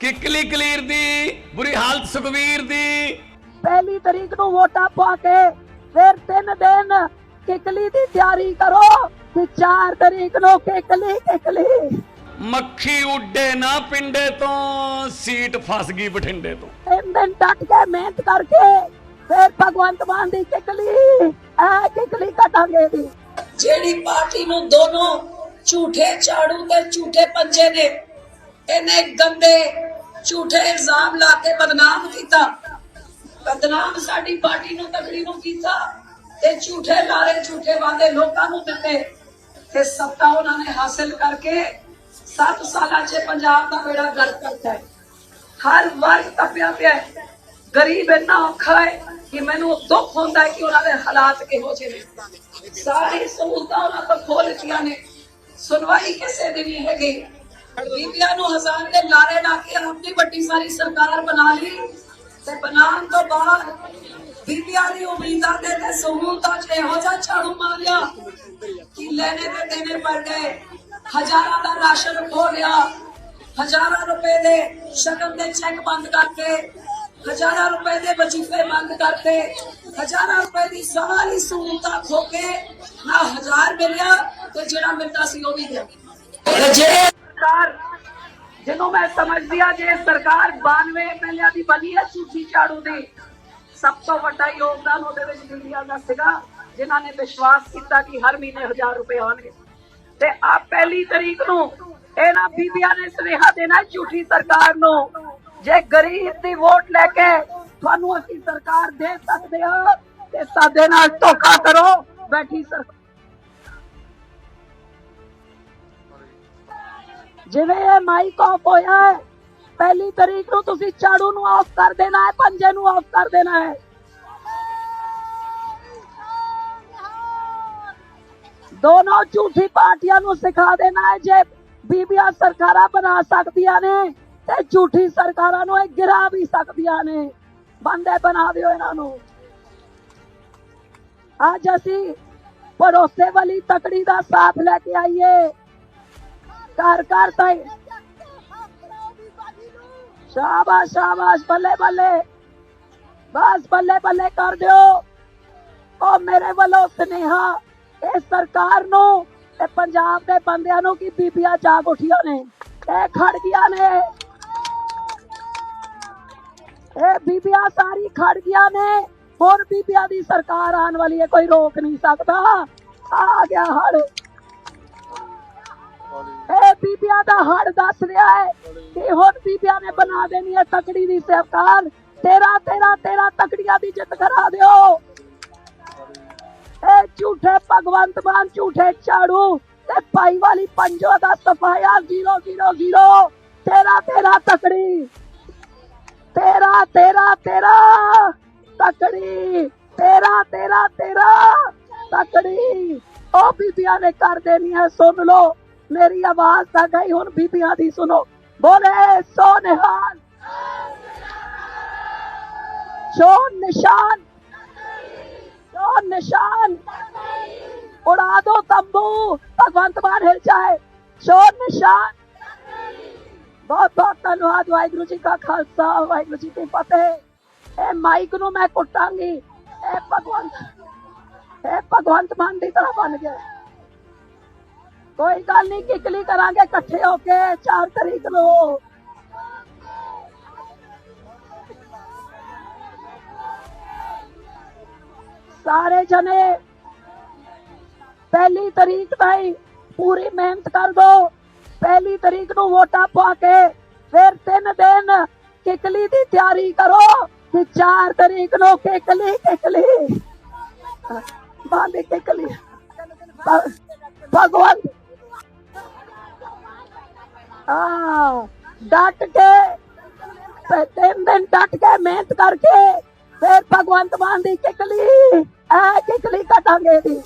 ਕਿਕਲੀ ਕਲੀਰ ਦੀ ਬੁਰੀ ਹਾਲਤ ਸੁਖਵੀਰ ਦੀ। ਪਹਿਲੀ ਤਰੀਕ ਨੂੰ ਵੋਟਾਂ ਪਾ ਕੇ ਫਿਰ ਤਿੰਨ ਦਿਨ ਕਿਕਲੀ ਦੀ ਤਿਆਰੀ ਕਰੋ ਤੇ 4 ਤਰੀਕ ਨੂੰ ਕਿਕਲੀ ਕਿਕਲੀ। ਮੱਖੀ ਉੱਡੇ ਨਾ ਪਿੰਡੇ ਤੋਂ ਸੀਟ ਫਸ ਗਈ ਬਠਿੰਡੇ ਤੋਂ। ਤਿੰਨ ਦਿਨ ਡਟ ਕੇ ਮਿਹਨਤ ਕਰਕੇ ਫਿਰ ਭਗਵੰਤ ਮਾਨ ਦੀ ਕਿਕਲੀ ਐ ਕਿਕਲੀ ਕਟਾਂਗੇ ਦੀ ਜਿਹੜੀ ਪਾਰਟੀ ਨੂੰ ਦੋਨੋਂ ਝੂਠੇ ਝਾੜੂ ਤੇ ਝੂਠੇ ਪੰਜੇ ਨੇ ਇਹਨੇ ਗੰਦੇ ਝੂਠੇ ਇਲਜ਼ਾਮ ਲਾ ਕੇ ਬਦਨਾਮ ਕੀਤਾ। ਬਦਨਾਮ ਸਾਡੀ ਪਾਰਟੀ ਨੂੰ ਤਕੜੀ ਨੂੰ ਕੀਤਾ ਤੇ ਝੂਠੇ ਲਾਰੇ, ਝੂਠੇ ਵਾਅਦੇ ਲੋਕਾਂ ਨੂੰ ਦਿੱਤੇ। ਤੇ ਸੱਤਾ ਉਹਨਾਂ ਨੇ ਹਾਸਲ ਕਰਕੇ 7 ਸਾਲਾਂ 'ਚ ਪੰਜਾਬ ਦਾ ਬੇੜਾ ਗਰਕ ਕਰਤਾ ਹੈ। ਹਰ ਵਰਗ ਤਪਿਆ ਪਿਆ ਹੈ। ਗਰੀਬ ਇੰਨਾ ਔਖਾ ਹੈ ਕਿ ਮੈਨੂੰ ਦੁੱਖ ਹੁੰਦਾ ਹੈ ਕਿ ਉਹਨਾਂ ਦੇ ਹਾਲਾਤ ਕਿਹੋ ਜਿਹੇ ਨੇ। ਸਾਰੀ ਸਹੂਲਤਾਂ ਉਹਨਾਂ ਤੋਂ ਖੋਲ ਦਿੱਤੀਆਂ ਨੇ। ਸੁਣਵਾਈ ਕਿਸੇ ਦੀ ਨਹੀਂ ਹੈਗੀ। ਬੀਬੀਆਂ ਨੂੰ ਹਜ਼ਾਰ ਦੇ ਲਾਰੇ ਲਾ ਕੇ ਆਪਣੀ ਵੱਡੀ ਸਾਰੀ ਸਰਕਾਰ ਬਣਾ ਲਈ ਤੇ ਬਣਾਉਣ ਤੋਂ ਬਾਅਦ ਬੀਬੀਆਂ ਦੀ ਉਮੀਦਾਂ ਦੇ ਤੇ ਸਹੂਲਤਾਂ 'ਚ ਇਹੋ ਜਿਹਾ ਝਾੜੂ ਮਾਰਿਆ ਕਿ ਲੈਣੇ ਤੇ ਦੇਣੇ ਪੜ ਹਜ਼ਾਰਾਂ ਦਾ ਰਾਸ਼ਨ ਖੋ ਹਜ਼ਾਰਾਂ ਰੁਪਏ ਦੇ ਸ਼ਕਮ ਦੇ ਚੈੱਕ ਬੰਦ ਕਰਕੇ, ਹਜ਼ਾਰਾਂ ਰੁਪਏ ਦੇ ਵਜੀਫੇ ਬੰਦ ਕਰਤੇ ਹਜ਼ਾਰਾਂ ਰੁਪਏ ਦੀ ਸਾਰੀ ਸਹੂਲਤਾਂ ਖੋਕੇ ਨਾ ਹਜ਼ਾਰ ਮਿਲਿਆ ਤੇ ਜਿਹੜਾ ਮਿਲਦਾ ਸੀ ਉਹ ਵੀ ਗਿਆ ਤੇ ਜਿਹਨੂੰ ਮੈਂ ਸਮਝਦੀ ਆ ਜੇ ਸਰਕਾਰ 92 ਐਮਐਲਏ ਦੀ ਬਣੀ ਹੈ ਝੂਠੀ ਝਾੜੂ ਦੀ, ਸਭ ਤੋਂ ਵੱਡਾ ਯੋਗਦਾਨ ਉਹਦੇ ਵਿੱਚ ਬੀਬੀਆਂ ਦਾ ਸੀਗਾ, ਜਿਨ੍ਹਾਂ ਨੇ ਵਿਸ਼ਵਾਸ ਕੀਤਾ ਕਿ ਹਰ ਮਹੀਨੇ 1000 ਰੁਪਏ ਆਉਣਗੇ। ਤੇ ਆ ਪਹਿਲੀ ਤਰੀਕ ਨੂੰ ਇਹਨਾਂ ਬੀਬੀਆਂ ਨੇ ਸੁਨੇਹਾ ਦੇਣਾ ਝੂਠੀ ਸਰਕਾਰ ਨੂੰ, ਜੇ ਗਰੀਬ ਦੀ ਵੋਟ ਲੈ ਕੇ ਤੁਹਾਨੂੰ ਅਸੀਂ ਸਰਕਾਰ ਦੇ ਸਕਦੇ ਹਾਂ, ਤੇ ਸਾਡੇ ਨਾਲ ਧੋਖਾ ਕਰੋ, ਬੈਠੀ ਸਰਕਾਰ ਜਿਵੇਂ ਇਹ ਮਾਈਕ ਆਫ ਹੋਇਆ ਹੈ, ਪਹਿਲੀ ਤਰੀਕ ਨੂੰ ਤੁਸੀਂ ਝਾੜੂ ਨੂੰ ਆਫ ਕਰ ਦੇਣਾ ਹੈ ਪੰਜੇ ਨੂੰ ਆਫ ਕਰ ਦੇਣਾ ਹੈ। ਦੋਨੋਂ ਝੂਠੀ ਪਾਰਟੀਆਂ ਨੂੰ ਸਿਖਾ ਦੇਣਾ ਹੈ, ਜੇ ਬੀਬੀਆਂ ਸਰਕਾਰਾਂ ਬਣਾ ਸਕਦੀਆਂ ਨੇ, ਤੇ ਝੂਠੀ ਸਰਕਾਰਾਂ ਨੂੰ ਇਹ ਗਿਰਾ ਵੀ ਸਕਦੀਆਂ ਨੇ। ਬੰਦੇ ਬਣਾ ਦਿਓ ਇਹਨਾਂ ਨੂੰ। ਅੱਜ ਅਸੀਂ ਭਰੋਸੇ ਵਾਲੀ ਤਕੜੀ ਦਾ ਸਾਥ ਲੈ ਕੇ ਆਈਏ। ਕਰ ਕਰ ਤਾਈ। ਸ਼ਾਬਾਸ਼ ਸ਼ਾਬਾਸ਼ ਬੱਲੇ ਬੱਲੇ। ਬਸ ਬੱਲੇ ਬੱਲੇ ਕਰ ਦਿਓ। ਉਹ ਮੇਰੇ ਵੱਲੋਂ ਸੁਨੇਹਾ ਇਹ ਸਰਕਾਰ ਨੂੰ ਤੇ ਪੰਜਾਬ ਦੇ ਬੰਦਿਆਂ ਨੂੰ ਕਿ ਬੀਬੀਆਂ ਜਾਗ ਉੱਠੀਆਂ ਨੇ। ਇਹ ਖੜ ਗਿਆ ਨੇ। ਇਹ ਬੀਬੀਆਂ ਸਾਰੀ ਖੜ ਗਿਆ ਨੇ। ਹੋਰ ਬੀਬੀਆਂ ਦੀ ਸਰਕਾਰ ਆਉਣ ਵਾਲੀ ਹੈ ਕੋਈ ਰੋਕ ਨਹੀਂ ਸਕਦਾ। ਆ ਗਿਆ ਹੜ। ਬੀਬੀਆਂ ਦਾ ਹੜ ਦੱਸ ਰਿਹਾ ਹੈ ਕਿ ਹੁਣ ਬੀਬੀਆਂ ਨੇ ਬਣਾ ਦੇਣੀ ਹੈ ਤਕੜੀ ਦੀ ਸਰਕਾਰ। ਤੇਰਾ ਤੇਰਾ ਤੇਰਾ ਤਕੜੀਆਂ ਦੀ ਜਿੱਤ ਕਰਾ ਦਿਓ। ਇਹ ਝੂਠੇ ਭਗਵੰਤ ਮਾਨ, ਝੂਠੇ ਝਾੜੂ ਤੇ ਭਾਈ ਵਾਲੀ ਪੰਜੋ ਦਾ ਸਫਾਇਆ 000 ਤੇਰਾ ਤੇਰਾ ਤਕੜੀ। ਤੇਰਾ ਤੇਰਾ ਤੇਰਾ ਤਕੜੀ। ਤੇਰਾ ਤੇਰਾ ਤੇਰਾ ਤਕੜੀ। ਉਹ ਬੀਬੀਆਂ ਨੇ ਕਰ ਦੇਣੀ ਹੈ, ਸੁਣ ਲਓ। ਮੇਰੀ ਆਵਾਜ਼ ਤਾਂ ਗਈ ਹੁਣ ਬੀਬੀਆਂ ਦੀ ਸੁਣੋ। ਬੋਲੇ ਸੋ ਨਿਹਾਲ ਸ਼ੋ ਨਿਸ਼ਾਨ ਸ਼ੋ ਨਿਸ਼ਾਨ ਉਡਾ ਦੋ ਤੰਬੂ, ਭਗਵੰਤ ਮਾਨ ਹਿਲ ਸ਼ੋ ਨਿਸ਼ਾਨ ਬਹੁਤ ਬਹੁਤ ਧੰਨਵਾਦ, ਵਾਹਿਗੁਰੂ ਜੀ ਕਾ ਖਾਲਸਾ, ਵਾਹਿਗੁਰੂ ਜੀ ਕੀ ਫਤਿਹ। ਇਹ ਮਾਈਕ ਨੂੰ ਮੈਂ ਕੁੱਟਾਂਗੀ। ਇਹ ਭਗਵੰਤ ਇਹ ਭਗਵੰਤ ਮਾਨ ਦੀ ਤਰ੍ਹਾਂ ਬਣ ਗਿਆ। ਕੋਈ ਗੱਲ ਨਹੀਂ ਕਿਕਲੀ ਕਰਾਂਗੇ ਇਕੱਠੇ ਹੋ ਕੇ 4 ਤਰੀਕ ਨੂੰ। ਸਾਰੇ ਜਨੇ ਪਹਿਲੀ ਤਰੀਕ ਤਾਈ ਪੂਰੀ ਮਿਹਨਤ ਕਰ ਦੋ। ਪਹਿਲੀ ਤਰੀਕ ਨੂੰ ਵੋਟਾਂ ਪਾ ਕੇ ਫਿਰ ਤਿੰਨ ਦਿਨ ਕਿਕਲੀ ਦੀ ਤਿਆਰੀ ਕਰੋ ਤੇ 4 ਤਰੀਕ ਨੂੰ ਕਿਕਲੀ ਕਿਕਲੀ ਬੰਦ ਕਿਕਲੀ ਭਗਵਾਨ ਆ ਡਟ ਕੇ ਤਿੰਨ ਦਿਨ ਡਟ ਕੇ ਮਿਹਨਤ ਕਰਕੇ ਫਿਰ ਭਗਵੰਤ ਮਾਨ ਦੀ ਕਿਕਲੀ, ਐ ਕਿਕਲੀ ਕਟਾਂਗੇ ਦੀ